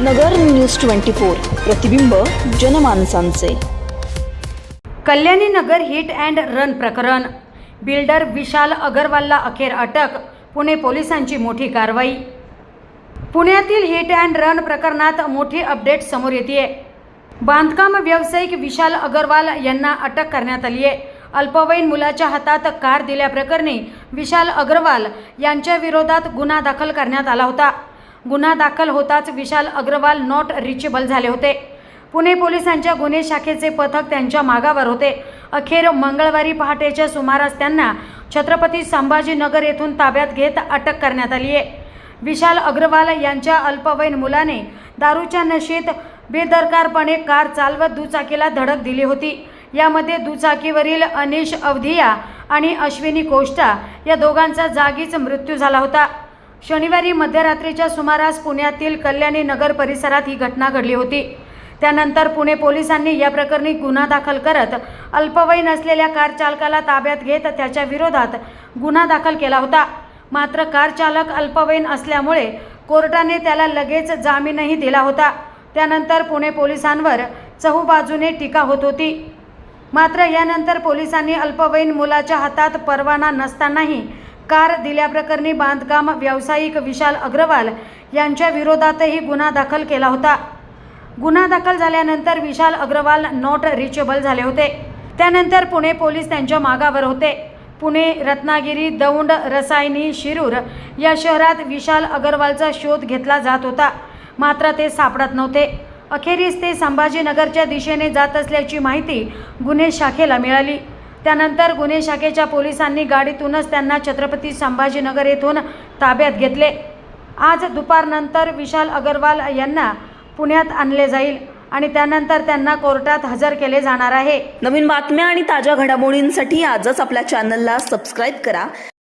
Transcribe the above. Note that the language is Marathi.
नगर न्यूज ट्वेंटी फोर प्रतिबिंब जनमानसांचे. Kalyani Nagar hit and run प्रकरण. बिल्डर विशाल अगरवालला अखेर अटक पुणे पोलिसांची मोठी कारवाई. पुण्यातील हिट अँड रन प्रकरणात मोठी अपडेट समोर येते बांधकाम व्यावसायिक विशाल अगरवाल यांना अटक करण्यात आली आहे. अल्पवयीन मुलाच्या हातात कार दिल्याप्रकरणी विशाल अग्रवाल यांच्या विरोधात गुन्हा दाखल करण्यात आला होता. गुन्हा दाखल होताच विशाल अग्रवाल नॉट रिचेबल झाले होते. पुणे पोलिसांच्या गुन्हे शाखेचे पथक त्यांच्या मागावर होते. अखेर मंगळवारी पहाटेच्या सुमारास त्यांना छत्रपती संभाजीनगर येथून ताब्यात घेत अटक करण्यात आली आहे. विशाल अग्रवाल यांच्या अल्पवयीन मुलाने दारूच्या नशेत बेदरकारपणे कार चालवत दुचाकीला धडक दिली होती. यामध्ये दुचाकीवरील अनिश अवधिया आणि अश्विनी कोष्टा या दोघांचा जागीच मृत्यू झाला होता. शनिवारी मध्यरात्रीच्या सुमारास पुण्यातील कल्याणी नगर परिसरात ही घटना घडली होती. त्यानंतर पुणे पोलिसांनी या प्रकरणी गुन्हा दाखल करत अल्पवयीन असलेल्या कार चालकाला ताब्यात घेत त्याच्या विरोधात गुन्हा दाखल केला होता. मात्र कार चालक अल्पवयीन असल्यामुळे कोर्टाने त्याला लगेच जामीनही दिला होता. त्यानंतर पुणे पोलिसांवर चहूबाजूने टीका होत होती. मात्र यानंतर पोलिसांनी अल्पवयीन मुलाच्या हातात परवाना नसतानाही कार दिल्याप्रकरणी बांधकाम व्यावसायिक विशाल अग्रवाल यांच्या विरोधातही गुन्हा दाखल केला होता. गुन्हा दाखल झाल्यानंतर विशाल अग्रवाल नॉट रिचेबल झाले होते. त्यानंतर पुणे पोलीस त्यांच्या मागावर होते. पुणे रत्नागिरी दौंड रसायनी शिरूर या शहरात विशाल अग्रवालचा शोध घेतला जात होता. मात्र ते सापडत नव्हते. अखेरीस ते संभाजीनगरच्या दिशेने जात असल्याची माहिती गुन्हे शाखेला मिळाली. त्यानंतर गुन्हे शाखेच्या पोलिसांनी गाडीतूनच त्यांना छत्रपती संभाजीनगर येथून ताब्यात घेतले. आज दुपारनंतर विशाल अगरवाल यांना पुण्यात आणले जाईल आणि त्यानंतर त्यांना कोर्टात हजर केले जाणार आहे. नवीन बातम्या आणि ताज्या घडामोडींसाठी आजच आपल्या चॅनलला सबस्क्राईब करा.